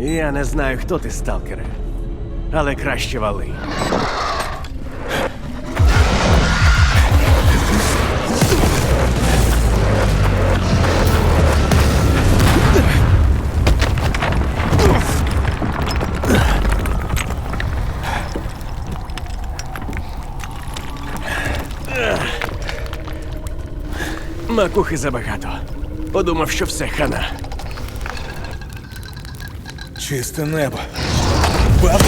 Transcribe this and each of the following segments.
Я не знаю, хто ти, сталкере, але краще вали. Макухи забагато. Подумав, що все хана. Чисте небо. Бабу.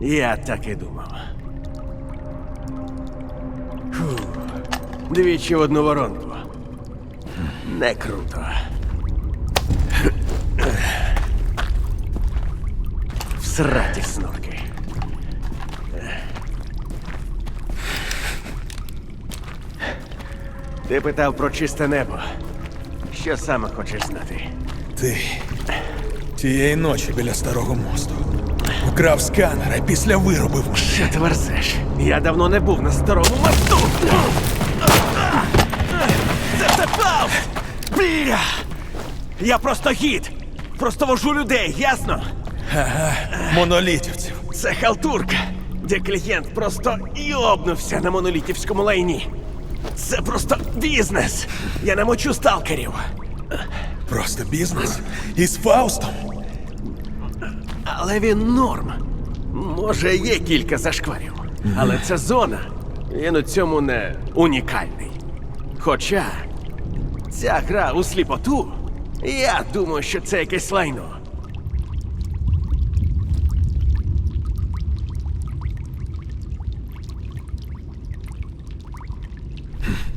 Я так і думав. Фу. Двічі в одну воронку. Не круто. Всраті снорки. Ти питав про чисте небо. Що саме хочеш знати? Ти тієї ночі біля старого мосту. Вкрав сканер, а після виробив. Що ти верзеш? Я давно не був на старому мосту. Це Фауст! Бля! Я просто гід! Просто вожу людей, ясно? Ага, монолітівців. Це халтурка, де клієнт просто йобнувся на монолітівському лайні. Це просто бізнес. Я намочу сталкерів. Просто бізнес. Із Фаустом. Але він норм. Може, є кілька зашкварів. Але це зона. Він у цьому не унікальний. Хоча ця гра у сліпоту, я думаю, що це якесь лайно.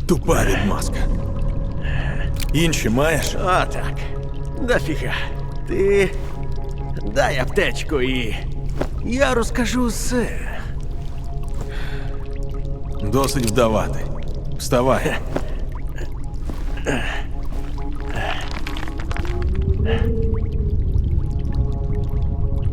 Тупа відмазка. Інші маєш? А так. Дофіга. Ти дай аптечку і. Я розкажу все. Досить вдавати. Вставай.